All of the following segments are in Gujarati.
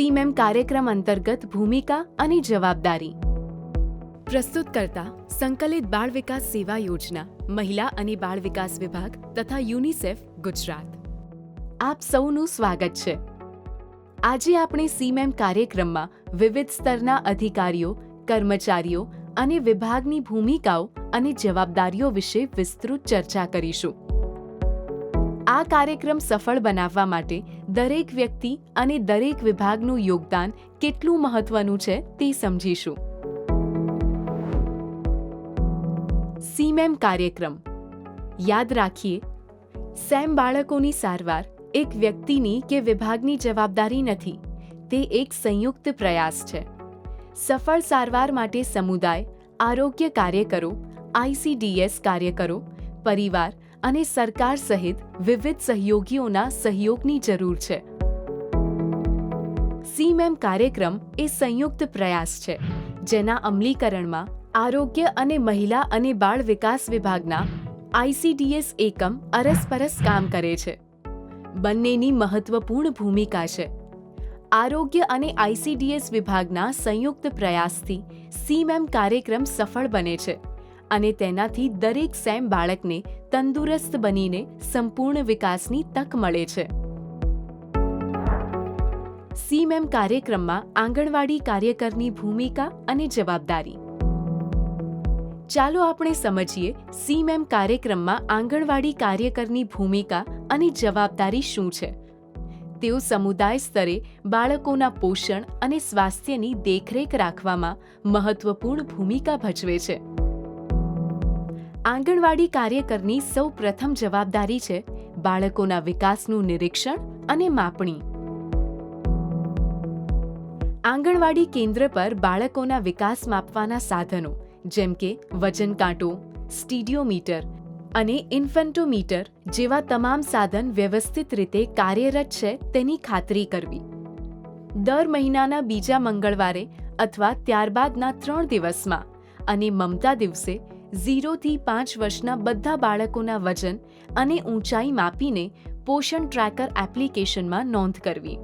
સીમેમ કાર્યક્રમ અંતર્ગત ભૂમિકા અને જવાબદારી પ્રસ્તુત કરતા સંકલિત બાળ વિકાસ સેવા યોજના મહિલા અને બાળ વિકાસ વિભાગ તથા યુનિસેફ ગુજરાત આપ સૌનું સ્વાગત છે આજે આપણે સીમેમ કાર્યક્રમમાં વિવિધ સ્તરના અધિકારીઓ કર્મચારીઓ અને વિભાગની ભૂમિકાઓ અને જવાબદારીઓ વિશે વિસ્તૃત ચર્ચા કરીશું આ કાર્યક્રમ સફળ બનાવવા માટે દરેક વ્યક્તિ અને દરેક વિભાગનું યોગદાન કેટલું મહત્વનું છે તે સમજીશું. સીમેમ કાર્યક્રમ. યાદ રાખીએ, સેમ બાળકોની સારવાર એક વ્યક્તિની કે વિભાગની જવાબદારી નથી, તે એક સંયુક્ત પ્રયાસ છે. સફળ સારવાર માટે સમુદાય, આરોગ્ય કાર્યકરો આઈસીડીએસ કાર્યકરો, પરિવાર અને સરકાર સહિત વિવિધ સહયોગીઓના સહયોગની જરૂર છે. સીમેમ કાર્યક્રમ એ સંયુક્ત પ્રયાસ છે, જેના અમલીકરણમાં આરોગ્ય અને મહિલા અને બાળ વિકાસ વિભાગના આઈસીડીએસ એકમ અરસપરસ કામ કરે છે. બંનેની મહત્વપૂર્ણ ભૂમિકા છે. આરોગ્ય અને આઈસીડીએસ વિભાગના સંયુક્ત પ્રયાસથી સીમેમ કાર્યક્રમ સફળ બને છે. અને તેનાથી દરેક સેમ બાળકને તંદુરસ્ત બનીને સંપૂર્ણ વિકાસની તક મળે છે. સીમેમ કાર્યક્રમમાં આંગણવાડી કાર્યકરની ભૂમિકા અને જવાબદારી. ચાલો આપણે સમજીએ સીમેમ કાર્યક્રમમાં આંગણવાડી કાર્યકરની ભૂમિકા અને જવાબદારી શું છે. તેઓ સમુદાય સ્તરે બાળકોના પોષણ અને સ્વાસ્થ્યની દેખરેખ રાખવામાં મહત્વપૂર્ણ ભૂમિકા ભજવે છે. આંગણવાડી કાર્યકરની સૌ પ્રથમ જવાબદારી છે બાળકોના વિકાસનું નિરીક્ષણ અને માપણી. આંગણવાડી કેન્દ્ર પર બાળકોના વિકાસ માપવાના સાધનો, જેમ કે વજન કાંટો, સ્ટીડિયોમીટર અને ઇન્ફન્ટોમીટર જેવા તમામ સાધન વ્યવસ્થિત રીતે કાર્યરત છે તેની ખાતરી કરવી. દર મહિનાના બીજા મંગળવારે અથવા ત્યારબાદના ત્રણ દિવસમાં અને મમતા દિવસે ઝીરોથી પાંચ વર્ષના બધા બાળકોના વજન અને ઊંચાઈ માપીને પોષણ ટ્રેકર એપ્લિકેશનમાં નોંધ કરવી.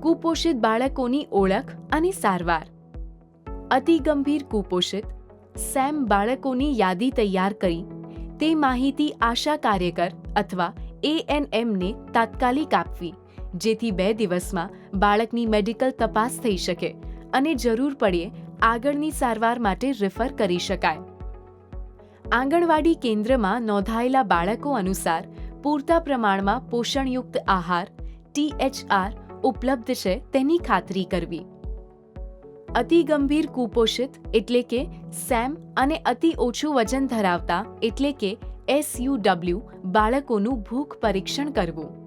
કુપોષિત બાળકોની ઓળખ અને સારવાર. અતિ ગંભીર કુપોષિત, સેમ બાળકોની યાદી તૈયાર કરી, તે માહિતી આશા કાર્યકર અથવા એએનએમને તાત્કાલિક આપવી, જેથી બે દિવસમાં બાળકની મેડિકલ તપાસ થઈ શકે અને જરૂર પડે આગળની સારવાર માટે રિફર કરી શકાય. આંગણવાડી કેન્દ્રમાં નોંધાયેલા બાળકો અનુસાર પૂરતા પ્રમાણમાં પોષણયુક્ત આહાર ટીએચઆર ઉપલબ્ધ છે તેની ખાતરી કરવી. અતિ ગંભીર કુપોષિત એટલે કે સેમ અને અતિ ઓછું વજન ધરાવતા એટલે કે એસયુડબ્લ્યુ બાળકોનું ભૂખ પરીક્ષણ કરવું.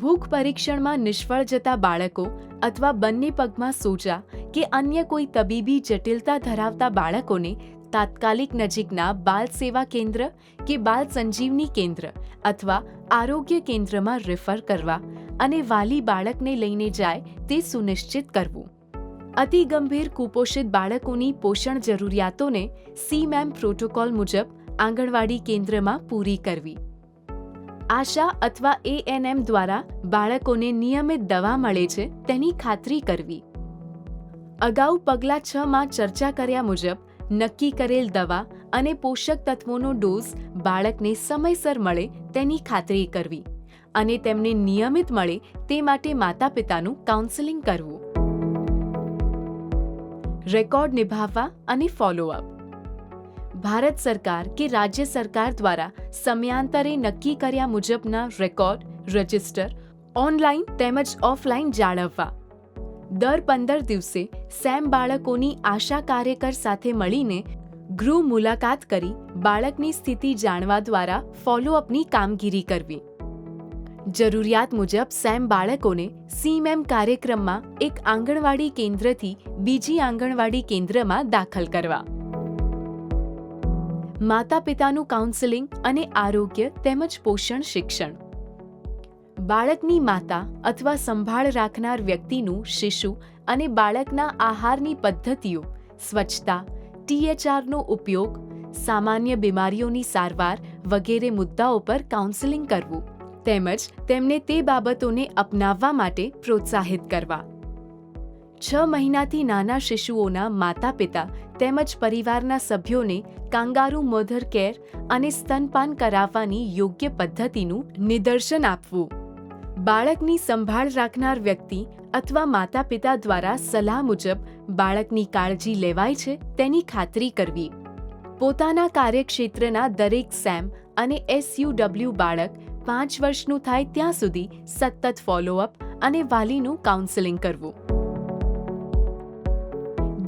ભૂખ પરીક્ષણમાં નિષ્ફળ જતા બાળકો અથવા બંને પગમાં સોજા કે અન્ય કોઈ તબીબી જટિલતા ધરાવતા બાળકોને તાત્કાલિક નજીકના બાલ સેવા કેન્દ્ર કે બાલ સંજીવની કેન્દ્ર અથવા આરોગ્ય કેન્દ્રમાં રેફર કરવા અને વાલી બાળકને લઈને જાય તે સુનિશ્ચિત કરવું. અતિ ગંભીર કુપોષિત બાળકોની પોષણ જરૂરિયાતોને સીમેમ પ્રોટોકોલ મુજબ આંગણવાડી કેન્દ્રમાં પૂરી કરવી. આશા અથવા એએનએમ દ્વારા બાળકોને નિયમિત દવા મળે છે તેની ખાતરી કરવી. અગાઉ પગલાં છ માં ચર્ચા કર્યા મુજબ, નક્કી કરેલ દવા અને પોષક તત્વોનો ડોઝ બાળકને સમયસર મળે તેની ખાતરી કરવી અને તેમને નિયમિત મળે તે માટે માતા પિતાનું કાઉન્સેલિંગ કરવું. રેકોર્ડ નિભાવવા અને ફોલોઅપ. ભારત સરકાર કે રાજ્ય સરકાર દ્વારા સમયાંતરે નક્કી કર્યા મુજબના રેકોર્ડ, રજિસ્ટર, ઓનલાઈન તેમજ ઓફલાઈન જાળવવા. દર પંદર દિવસે સેમ બાળકોની આશા કાર્યકર સાથે મળીને ગૃહ મુલાકાત કરી બાળકની સ્થિતિ જાણવા દ્વારા ફોલોઅપની કામગીરી કરવી. જરૂરિયાત મુજબ સેમ બાળકોને સીમેમ કાર્યક્રમમાં એક આંગણવાડી કેન્દ્રથી બીજી આંગણવાડી કેન્દ્રમાં દાખલ કરવા. માતા પિતાનું કાઉન્સેલિંગ અને આરોગ્ય તેમજ પોષણ શિક્ષણ. બાળકની માતા અથવા સંભાળ રાખનાર વ્યક્તિનું શિશુ અને બાળકના આહારની પદ્ધતિઓ, સ્વચ્છતા ટીએચઆરનો ઉપયોગ, સામાન્ય બીમારીઓની સારવાર વગેરે મુદ્દાઓ પર કાઉન્સેલિંગ કરવું, તેમજ તેમને તે બાબતોને અપનાવવા માટે પ્રોત્સાહિત કરવા. છ મહિનાથી નાના શિશુઓના માતા પિતા તેમજ પરિવારના સભ્યોને કાંગારૂ મધર કેર અને સ્તનપાન કરાવવાની યોગ્ય પદ્ધતિનું નિદર્શન આપવું. બાળકની સંભાળ રાખનાર વ્યક્તિ અથવા માતા પિતા દ્વારા સલાહ મુજબ બાળકની કાળજી લેવાય છે તેની ખાતરી કરવી. પોતાના કાર્યક્ષેત્રના દરેક સેમ અને એસયુડબ્લ્યુ બાળક પાંચ વર્ષનું થાય ત્યાં સુધી સતત ફોલોઅપ અને વાલીનું કાઉન્સેલિંગ કરવું.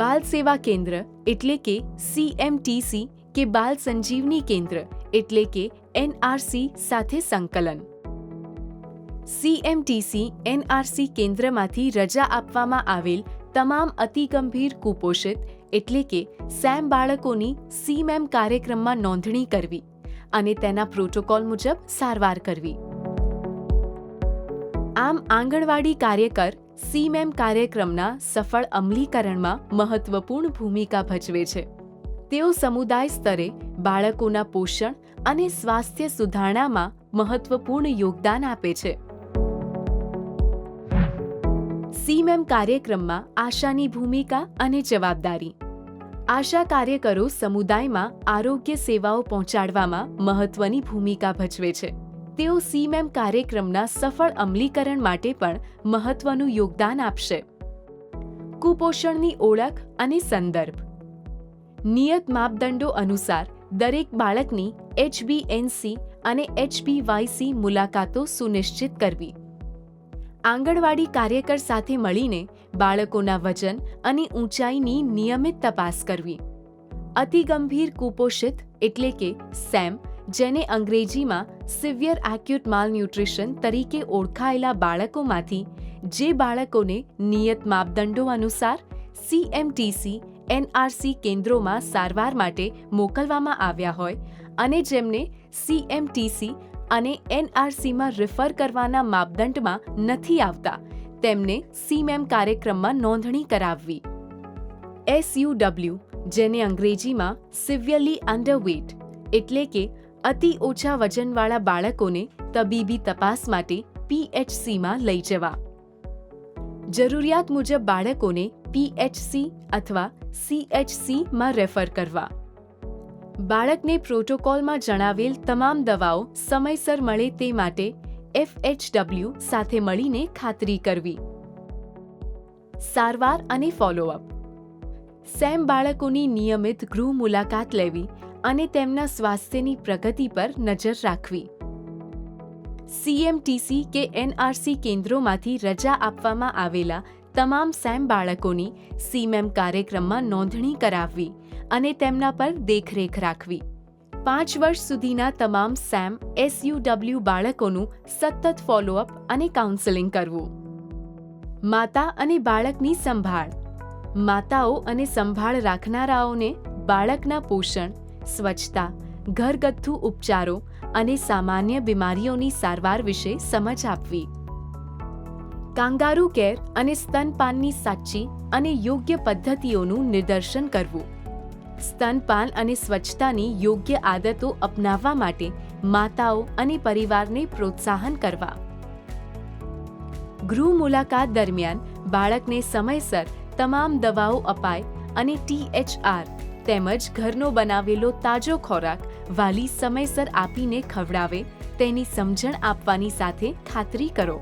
બાલ સેવા કેન્દ્ર એટલે કે સીએમટીસી કે બાલ સંજીવની કેન્દ્ર એટલે કે એનઆરસી સાથે સંકલન. સીએમટીસી એનઆરસી કેન્દ્રમાંથી રજા આપવામાં આવેલ તમામ અતિગંભીર કુપોષિત એટલે કે સેમ બાળકોની સીમેમ કાર્યક્રમમાં નોંધણી કરવી અને તેના પ્રોટોકોલ મુજબ સારવાર કરવી. આમ આંગણવાડી કાર્યકર સીમેમ કાર્યક્રમના સફળ અમલીકરણમાં મહત્વપૂર્ણ ભૂમિકા ભજવે છે. તેઓ સમુદાય સ્તરે બાળકોના પોષણ અને સ્વાસ્થ્ય સુધારણામાં મહત્વપૂર્ણ યોગદાન આપે છે. સીમેમ કાર્યક્રમમાં આશાની ભૂમિકા અને જવાબદારી. આશા કાર્યકરો સમુદાયમાં આરોગ્ય સેવાઓ પહોંચાડવામાં મહત્વની ભૂમિકા ભજવે છે. તેઓ સીમેમ કાર્યક્રમના સફળ અમલીકરણ માટે પણ મહત્વનું યોગદાન આપશે. કુપોષણની ઓળખ અને સંદર્ભ. નિયત માપદંડો અનુસાર દરેક બાળકની એચબીએનસી અને એચબીવાયસી મુલાકાતો સુનિશ્ચિત કરવી. આંગણવાડી કાર્યકર સાથે મળીને બાળકોના વજન અને ઊંચાઈની નિયમિત તપાસ કરવી. અતિગંભીર કુપોષિત એટલે કે સેમ જેને અંગ્રેજીમાં સિવિયર એક્યુટ માલન્યુટ્રિશન તરીકે ઓળખાયેલા બાળકોમાંથી જે બાળકોને નિયત માપદંડો અનુસાર સીએમટીસી એનઆરસી કેન્દ્રોમાં સારવાર માટે મોકલવામાં આવ્યા હોય અને જેમને સીએમટીસી અને એનઆરસીમાં રિફર કરવાના માપદંડમાં નથી આવતા, તેમને સીમેમ કાર્યક્રમમાં નોંધણી કરાવવી. એસયુડબ્લ્યુ જેને અંગ્રેજીમાં સિવિયરલી અંડરવેટ એટલે કે અતિ ઓછા વજનવાળા બાળકોને તબીબી તપાસ માટે પીએચસીમાં લઈ જવા. જરૂરિયાત મુજબ બાળકોને પીએચસી અથવા સીએચસીમાં રેફર કરવા. બાળકને પ્રોટોકોલમાં જણાવેલ તમામ દવાઓ સમયસર મળે તે માટે એફએચડબલ્યુ સાથે મળીને ખાતરી કરવી. સારવાર અને ફોલોઅપ. સેમ બાળકોની નિયમિત ગૃહ મુલાકાત લેવી અને તેમના સ્વાસ્થ્યની પ્રગતિ પર નજર રાખવી. સીએમટીસી કે એનઆરસી કેન્દ્રોમાંથી રજા આપવામાં આવેલા તમામ સેમ બાળકોની સીમેમ કાર્યક્રમમાં નોંધણી કરાવવી અને તેમના પર દેખરેખ રાખવી. પાંચ વર્ષ સુધીના તમામ સેમ એસયુડબલ્યુ બાળકોનું સતત ફોલોઅપ અને કાઉન્સેલિંગ કરવું. માતા અને બાળકની સંભાળ. માતાઓ અને સંભાળ રાખનારાઓને બાળકના પોષણ સ્વચ્છતા, ઘરગથ્થુ ઉપચારો અને સામાન્ય બીમારીઓની સારવાર વિશે સમજ આપવી. કાંગારૂ કેર અને સ્તનપાનની સાચી અને યોગ્ય પદ્ધતિઓનું નિદર્શન કરવું. સ્તનપાન અને સ્વચ્છતાની યોગ્ય આદતો અપનાવવા માટે માતાઓ અને પરિવારને પ્રોત્સાહન કરવા. ગૃહ મુલાકાત દરમિયાન બાળકને સમયસર તમામ દવાઓ અપાય અને ટીએચઆર તેમજ ઘરનો બનાવેલો તાજો ખોરાક વાલી સમયસર આપીને ખવડાવે તેની સમજણ આપવાની સાથે ખાતરી કરો.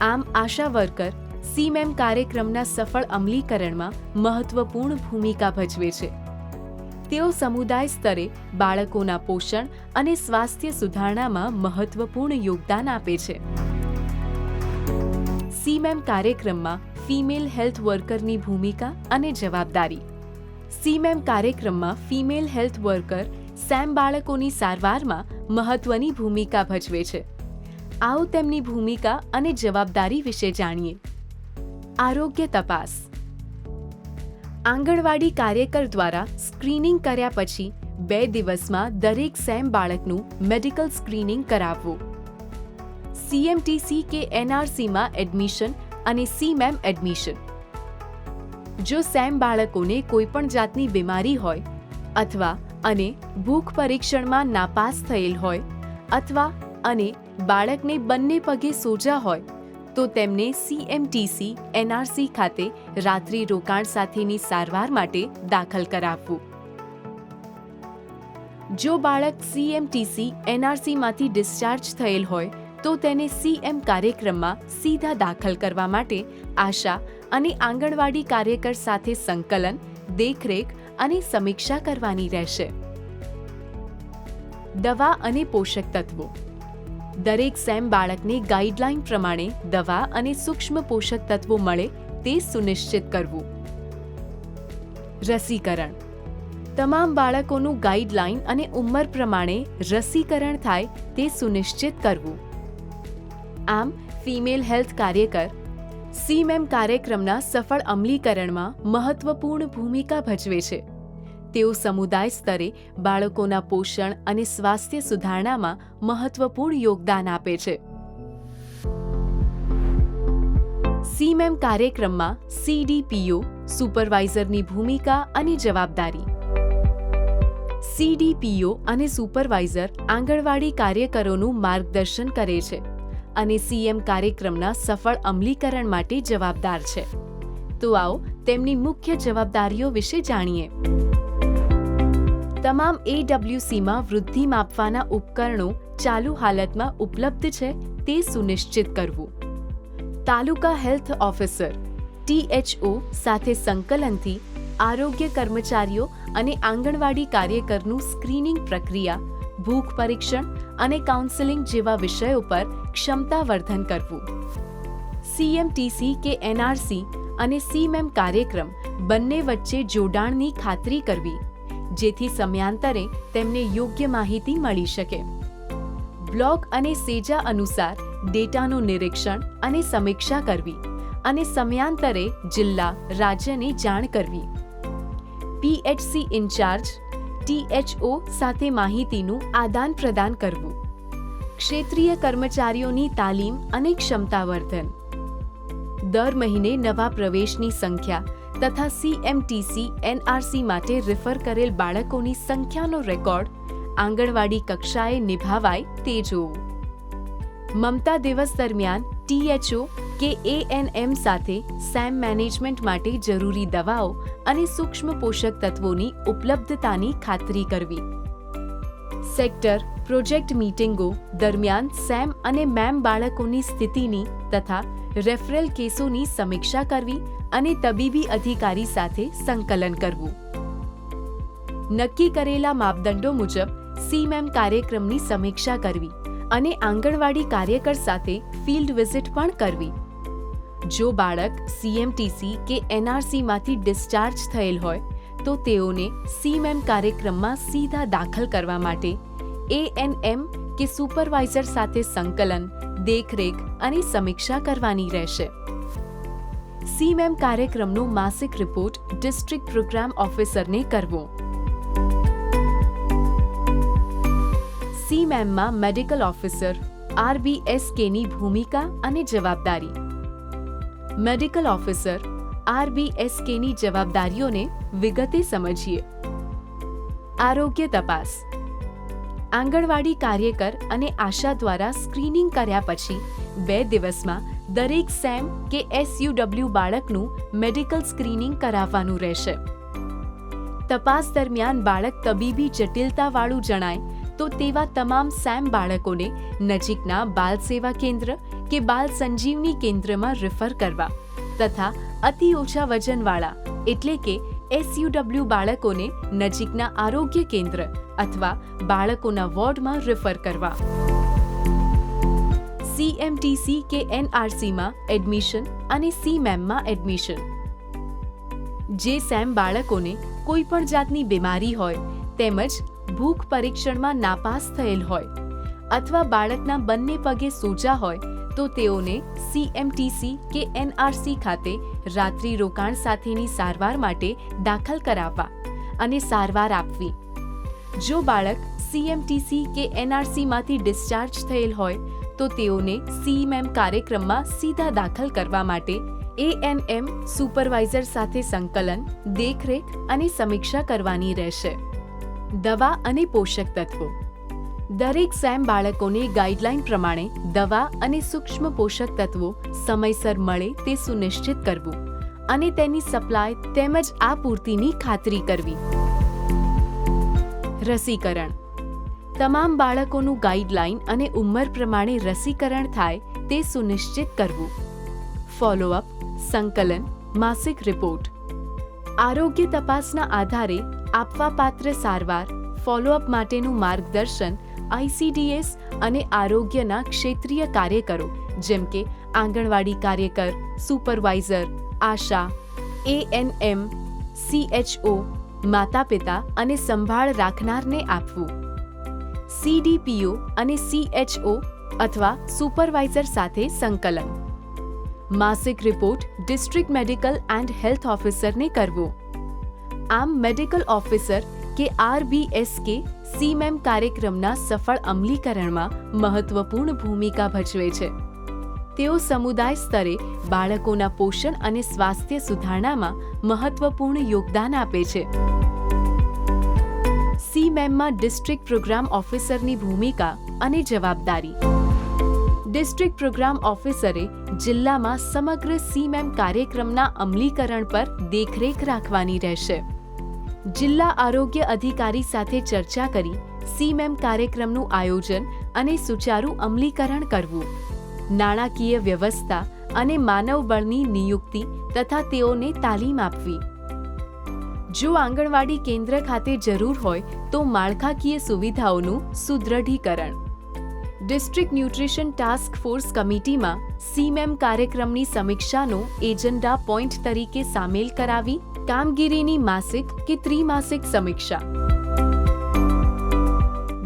આમ આશા વર્કર સીમેમ કાર્યક્રમના સફળ અમલીકરણમાં મહત્વપૂર્ણ ભૂમિકા ભજવે છે. તેઓ સમુદાય સ્તરે બાળકોના પોષણ અને સ્વાસ્થ્ય સુધારણામાં મહત્વપૂર્ણ યોગદાન આપે છે. સીમેમ કાર્યક્રમમાં ફિમેલ હેલ્થ વર્કરની ભૂમિકા અને જવાબદારી સીમેમ કાર્યક્રમમાં ફિમેલ હેલ્થ વર્કર સેમ બાળકોની સારવારમાં મહત્વની ભૂમિકા ભજવે છે. આવો તેમની ભૂમિકા અને જવાબદારી વિશે જાણીએ. આરોગ્ય તપાસ. આંગણવાડી કાર્યકર દ્વારા સ્ક્રીનિંગ કર્યા પછી બે દિવસમાં દરેક સેમ બાળકનું મેડિકલ સ્ક્રીનિંગ કરાવવું. સીએમટીસી કે એનઆરસીમાં એડમિશન અને સીમેમ એડમિશન. જો સેમ બાળકોને કોઈપણ જાતની બીમારી હોય અથવા અને ભૂખ પરીક્ષણમાં નાપાસ થયેલ હોય અથવા અને બાળકને બંને પગે સોજા હોય, તો તેમને સીએમટીસી એનઆરસી ખાતે રાત્રિ રોકાણ સાથેની સારવાર માટે દાખલ કરાવવું. જો બાળક સીએમટીસી એનઆરસીમાંથી ડિસ્ચાર્જ થયેલ હોય તો તેને સીએમ કાર્યક્રમમાં સીધા દાખલ કરવા માટે આશા અને આંગણવાડી કાર્યકર સાથે સંકલન, દેખરેખ અને સમીક્ષા કરવાની રહેશે. દવા અને પોષક તત્વો. દરેક સેમ બાળકને ગાઈડલાઈન પ્રમાણે દવા અને સૂક્ષ્મ પોષક તત્વો મળે તે સુનિશ્ચિત કરવું. રસીકરણ. તમામ બાળકોનું ગાઈડલાઈન અને ઉંમર પ્રમાણે રસીકરણ થાય તે સુનિશ્ચિત કરવું. આમ ફિમેલ હેલ્થ કાર્યકર સીમેમ કાર્યક્રમના સફળ અમલીકરણમાં મહત્વપૂર્ણ ભૂમિકા ભજવે છે. તેઓ સમુદાય સ્તરે બાળકોના પોષણ અને સ્વાસ્થ્ય સુધારણામાં મહત્વપૂર્ણ યોગદાન આપે છે. સીમેમ કાર્યક્રમમાં સીડીપીઓ સુપરવાઇઝરની ભૂમિકા અને જવાબદારી. સીડીપીઓ અને સુપરવાઇઝર આંગણવાડી કાર્યકરોનું માર્ગદર્શન કરે છે. અને સીએમ કાર્યક્રમના સફળ અમલીકરણ માટે જવાબદાર છે. તો આવો તેમની મુખ્ય જવાબદારીઓ વિશે જાણીએ. તમામ એડબ્લ્યુસીમાં વૃદ્ધિ માપવાના ઉપકરણો ચાલુ હાલતમાં ઉપલબ્ધ છે તે સુનિશ્ચિત કરવું. તાલુકા હેલ્થ ઓફિસર ટીએચઓ સાથે સંકલનથી આરોગ્ય કર્મચારીઓ અને આંગણવાડી કાર્યકરનું સ્ક્રીનિંગ પ્રક્રિયા, ભૂખ પરીક્ષણ અને કાઉન્સેલિંગ જેવા વિષયો પર ક્ષમતાવર્ધન કરવું. સીએમટીસી કે એનઆરસી અને સીમેમ કાર્યક્રમ બંને વચ્ચે જોડાણની ખાતરી કરવી, જેથી સમયાંતરે તેમને યોગ્ય માહિતી મળી શકે. બ્લોક અને સેજા અનુસાર ડેટાનું નિરીક્ષણ અને સમીક્ષા કરવી અને સમયાંતરે જિલ્લા, રાજ્યને જાણ કરવી. પીએચસી ઇન્ચાર્જ ટીએચઓ સાથે માહિતીનું આદાન પ્રદાન કરવું. ક્ષેત્રીય કર્મચારીઓની તાલીમ અને ક્ષમતાવર્ધન. દર મહિને નવા પ્રવેશની સંખ્યા તથા સીએમટીસી, એનઆરસી માટે રિફર કરેલ બાળકોની સંખ્યાનો રેકોર્ડ આંગણવાડી કક્ષાએ નિભાવાય તે જોવું. મમતા દિવસ દરમિયાન ટીએચઓ કે એએનએમ સાથે સેમ મેનેજમેન્ટ માટે જરૂરી દવાઓ અને સૂક્ષ્મ પોષક તત્વોની ઉપલબ્ધતાની ખાતરી કરવી. સેક્ટર પ્રોજેક્ટ મીટિંગો દરમિયાન સેમ અને મેમ બાળકોની સ્થિતિની તથા રેફરલ કેસોની સમીક્ષા કરવી અને તબીબી અધિકારી સાથે સંકલન કરવું. નક્કી કરેલા માપદંડો મુજબ સીમેમ કાર્યક્રમની સમીક્ષા કરવી અને આંગણવાડી કાર્યકર સાથે ફિલ્ડ વિઝિટ પણ કરવી. જો બાળક સીએમટીસી કે એનઆરસીમાંથી ડિસ્ચાર્જ થયેલ હોય, તો તેઓને સીમેમ કાર્યક્રમમાં સીધા દાખલ કરવા માટે એએનએમ કે સુપરવાઇઝર સાથે સંકલન, દેખરેખ અને સમીક્ષા કરવાની રહેશે. સીમેમ કાર્યક્રમનો માસિક રિપોર્ટ ડિસ્ટ્રિક્ટ પ્રોગ્રામ ઓફિસરને કરવો. સીમેમમાં મેડિકલ ઓફિસર આરબીએસકેની ભૂમિકા અને જવાબદારી. મેડિકલ ઓફિસર આરબીએસકેની જવાબદારીઓને વિગતે સમજીએ. આરોગ્ય તપાસ. આંગણવાડી કાર્યકર અને આશા દ્વારા સ્ક્રીનિંગ કર્યા પછી બે દિવસમાં દરેક સેમ કે એસયુડબ્લ્યુ બાળકનું મેડિકલ સ્ક્રીનિંગ કરાવવાનું રહેશે. તપાસ દરમિયાન બાળક તબીબી જટિલતાવાળું જણાય તો તેવા તમામ સેમ બાળકોને નજીકના બાલ સેવા કેન્દ્ર કે બાલ સંજીવની કેન્દ્રમાં રેફર કરવા તથા અતિ ઓછા વજનવાળા એટલે કે એસયુડબ્લ્યુ બાળકોને નજીકના આરોગ્ય કેન્દ્ર અથવા બાળકોના વોર્ડમાં રેફર કરવા. સીએમટીસી કે એનઆરસીમાં એડમિશન અને સીમેમમાં એડમિશન જે સેમ બાળકોને કોઈ પણ જાતની બીમારી હોય, તેમજ ભૂખ પરીક્ષણમાં નાપાસ થયેલ હોય અથવા બાળકના બંને પગે સોજા હોય તો તેઓને સીએમટીસી કે એનઆરસી ખાતે રાત્રિ રોકાણ સાથેની સારવાર માટે દાખલ કરાવવા અને સારવાર આપવી. જો બાળક સીએમટીસી કે એનઆરસીમાંથી ડિસ્ચાર્જ થયેલ હોય, તો તેઓને સીએમએમ કાર્યક્રમમાં સીધા દાખલ કરવા માટે એએનએમ સુપરવાઇઝર સાથે સંકલન, દેખરેખ અને સમીક્ષા કરવાની રહેશે. દવા અને પોષક તત્વો. દરેક સેમ બાળકોને ગાઈડલાઈન પ્રમાણે દવા અને સૂક્ષ્મ પોષક તત્વો સમયસર મળે તે સુનિશ્ચિત કરવું અને તેની સપ્લાય તેમજ આ પૂર્તિની ખાતરી કરવી. રસીકરણ. તમામ બાળકોનું ગાઈડલાઈન અને ઉંમર પ્રમાણે રસીકરણ થાય તે સુનિશ્ચિત કરવું. ફોલોઅપ, સંકલન, માસિક રિપોર્ટ. આરોગ્ય તપાસના આધારે આપવાપાત્ર સારવાર, ફોલોઅપ માટેનું માર્ગદર્શન આઈસીડીએસ અને આરોગ્યના ક્ષેત્રીય કાર્યકરો, જેમ કે આંગણવાડી કાર્યકર, સુપરવાઇઝર, આશા એએનએમ સીએચઓ માતા પિતા અને સંભાળ રાખનારને આપવું. સીડીપીઓ અને સીએચઓ અથવા સુપરવાઇઝર સાથે સંકલન. માસિક report district medical and health ઓફિસરને કરવો. આમ મેડિકલ ઓફિસર કે આરબીએસકે સીમેમ કાર્યક્રમના સફળ અમલીકરણમાં મહત્વપૂર્ણ ભૂમિકા ભજવે છે. તેઓ સમુદાય સ્તરે બાળકોના પોષણ અને સ્વાસ્થ્ય સુધારણામાં મહત્વપૂર્ણ યોગદાન આપે છે. સીમેમમાં ડિસ્ટ્રિક્ટ પ્રોગ્રામ ઓફિસરની ભૂમિકા અને જવાબદારી. ડિસ્ટ્રિક્ટ પ્રોગ્રામ ઓફિસરે જિલ્લામાં સમગ્ર સીમેમ કાર્યક્રમના અમલીકરણ પર દેખરેખ રાખવાની રહેશે. જિલ્લા આરોગ્ય અધિકારી સાથે ચર્ચા કરી સીમેમ કાર્યક્રમનું આયોજન અને સુચારુ અમલીકરણ કરવું. નાણાકીય વ્યવસ્થા અને માનવબળની નિયુક્તિ તથા તેઓને તાલીમ આપવી. જો આંગણવાડી કેન્દ્ર ખાતે જરૂર હોય તો માળખાકીય સુવિધાઓનું સુદૃઢીકરણ ડિસ્ટ્રિક્ટ ન્યુટ્રિશન ટાસ્ક ફોર્સ કમિટીમાં સીમેમ કાર્યક્રમની સમીક્ષાનો એજન્ડા પોઈન્ટ તરીકે સામેલ કરાવી કામગીરીની માસિક કે ત્રિમાસિક સમીક્ષા.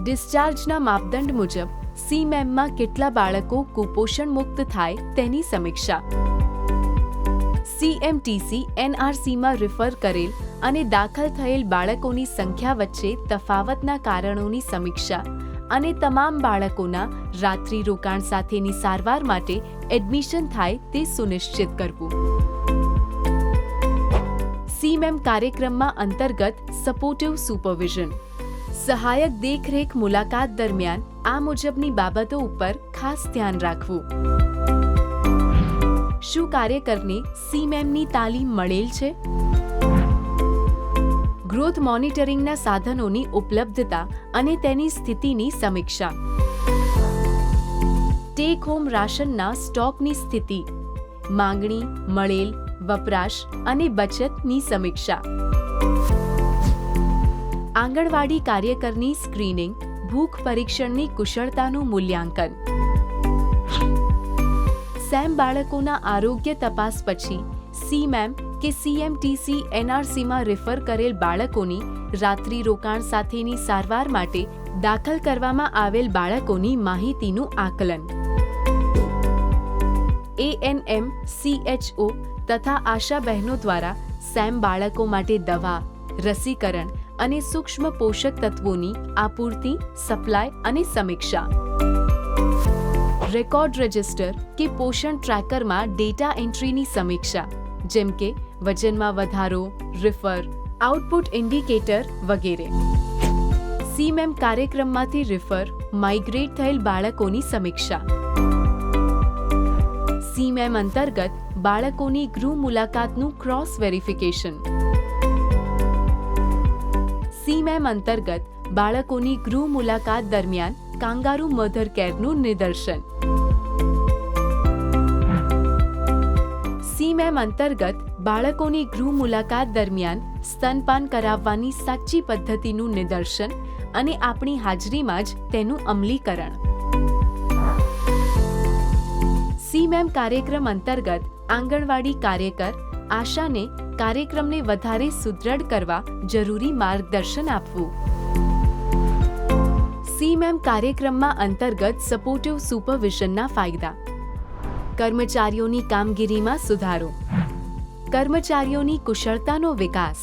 ડિસ્ચાર્જના માપદંડ મુજબ સીમેમમાં કેટલા બાળકો કુપોષણ મુક્ત થાય તેની સમીક્ષા. સીએમટીસી એનઆરસીમાં રિફર કરેલ અને દાખલ થયેલ બાળકોની સંખ્યા વચ્ચે તફાવતના કારણોની સમીક્ષા અને તમામ બાળકોના રાત્રિ રોકાણ સાથેની સારવાર માટે એડમિશન થાય તે સુનિશ્ચિત કરવું. સીમેમ કાર્યક્રમમાં અંતર્ગત સપોર્ટિવ સુપરવિઝન સહાયક દેખરેખ મુલાકાત દરમિયાન આ મુજબની બાબતો ઉપર ખાસ ધ્યાન રાખવું. શું કાર્યકરને સીમેમની તાલીમ મળેલ છે? ગ્રોથ મોનિટરિંગના સાધનોની ઉપલબ્ધતા અને તેની સ્થિતિની સમીક્ષા. ટેક હોમ રાશનના સ્ટોકની સ્થિતિ. માંગણી, મળેલ વપરાશ અને બચતની સમીક્ષા. આંગણવાડી કાર્યકરની સ્ક્રીનિંગ, ભૂખ પરીક્ષણની કુશળતાનું મૂલ્યાંકન. સેમ બાળકોના આરોગ્ય તપાસ પછી સીમેમ કે સીએમટીસી એનઆરસીમાં રેફર કરેલ બાળકોની રાત્રિ રોકાણ સાથેની સારવાર માટે દાખલ કરવામાં આવેલ બાળકોની માહિતીનું આકલન. એએનએમ સીએચઓ તથા આશા બહેનો દ્વારા સેમ બાળકો માટે દવા, રસીકરણ અને સૂક્ષ્મ પોષક તત્વોની આપૂર્તિ, સપ્લાય અને સમીક્ષા. રેકોર્ડ રજિસ્ટર કે પોષણ ટ્રેકરમાં ડેટા એન્ટ્રીની સમીક્ષા, જેમ કે વજનમાં વધારો, રિફર, આઉટપુટ ઇન્ડિકેટર વગેરે. સીમેમ કાર્યક્રમમાંથી રિફર, માઇગ્રેટ થયેલ બાળકોની સમીક્ષા. સીમેમ અંતર્ગત બાળકોની ગૃહ મુલાકાતનું ક્રોસ વેરિફિકેશન સીમેમ અંતર્ગત બાળકોની ગૃહ મુલાકાત દરમિયાન કાંગારુ મધર કેરનું નિદર્શન. સીમેમ અંતર્ગત બાળકોની ગૃહ મુલાકાત દરમિયાન સ્તનપાન કરાવવાની સાચી પદ્ધતિનું નિદર્શન અને આપણી હાજરીમાં જ તેનું અમલીકરણ. સીમેમ કાર્યક્રમ અંતર્ગત આંગણવાડી કાર્યકર આશાને કાર્યક્રમને વધારે સુદૃઢ કરવા જરૂરી માર્ગદર્શન આપવું. સીમેમ કાર્યક્રમમાં અંતર્ગત સપોર્ટિવ સુપરવિઝનના ફાયદા. કર્મચારીઓની કામગીરીમાં સુધારો. કર્મચારીઓની કુશળતાનો વિકાસ.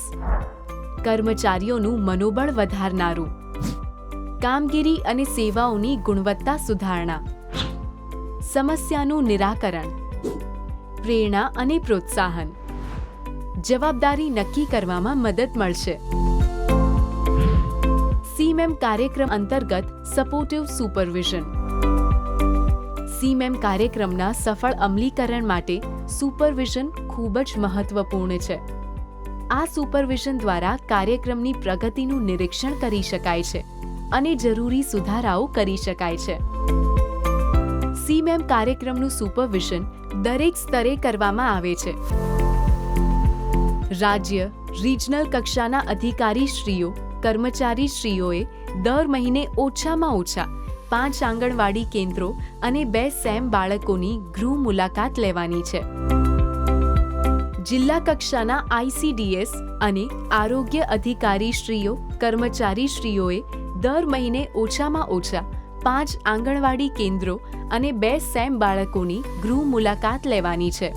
કર્મચારીઓનું મનોબળ વધારનારું. કામગીરી અને સેવાઓની ગુણવત્તા સુધારણા. સમસ્યાનું નિરાકરણ. પ્રેરણા અને પ્રોત્સાહન. જવાબદારી નક્કી કરવામાં મદદ મળશે. સીમેમ કાર્યક્રમ અંતર્ગત સપોર્ટિવ સુપરવિઝન સીમેમ કાર્યક્રમના સફળ અમલીકરણ માટે સુપરવિઝન ખૂબ જ મહત્વપૂર્ણ છે. આ સુપરવિઝન દ્વારા કાર્યક્રમની પ્રગતિનું નિરીક્ષણ કરી શકાય છે અને જરૂરી સુધારાઓ કરી શકાય છે. સીમેમ કાર્યક્રમનું સુપરવિઝન દરેક સ્તરે કરવામાં આવે છે. રાજ્ય રિજનલ કક્ષાના અધિકારીશ્રીઓ, કર્મચારીશ્રીઓએ દર મહિને ઓછામાં ઓછા પાંચ આંગણવાડી કેન્દ્રો અને બે સેમ બાળકોની ગૃહ મુલાકાત લેવાની છે. જિલ્લા કક્ષાના આઈસીડીએસ અને આરોગ્ય અધિકારીશ્રીઓ, કર્મચારીશ્રીઓએ દર મહિને ઓછામાં ઓછા પાંચ આંગણવાડી કેન્દ્રો અને બે સેમ બાળકોની ગૃહ મુલાકાત લેવાની છે.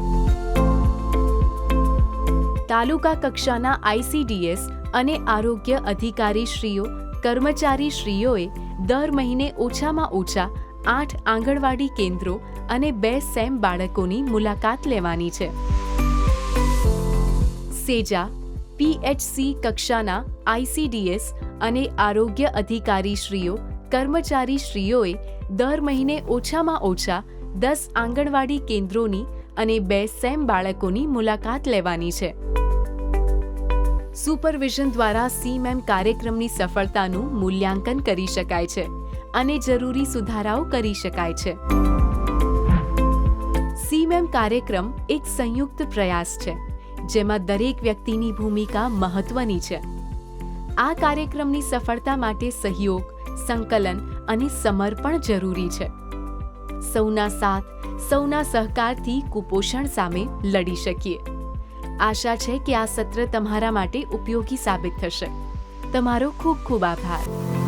તાલુકા કક્ષાના આઈસીડીએસ અને આરોગ્ય અધિકારીશ્રીઓ, કર્મચારીશ્રીઓએ દર મહિને ઓછામાં ઓછા આઠ આંગણવાડી કેન્દ્રો અને બે સેમ બાળકોની મુલાકાત લેવાની છે. સેજા પીએચસી કક્ષાના આઈસીડીએસ અને આરોગ્ય અધિકારીશ્રીઓ કર્મચારીશ્રીઓએ દર મહિને ઓછામાં ઓછા દસ આંગણવાડી કેન્દ્રોની અને બે સેમ બાળકોની મુલાકાત લેવાની છે. સુપરવિઝન દ્વારા સીમેમ કાર્યક્રમની સફળતાનું મૂલ્યાંકન કરી શકાય છે અને જરૂરી સુધારાઓ કરી શકાય છે. સીમેમ કાર્યક્રમ એક સંયુક્ત પ્રયાસ છે, જેમાં દરેક વ્યક્તિની ભૂમિકા મહત્વની છે. આ કાર્યક્રમની સફળતા માટે સહયોગ સંકલન અને સમર્પણ જરૂરી છે. સૌના સાથ, સૌના સહકારથી કુપોષણ સામે લડી શકીએ. આશા છે કે આ સત્ર તમારા માટે ઉપયોગી સાબિત થશે. તમારો ખૂબ ખૂબ આભાર.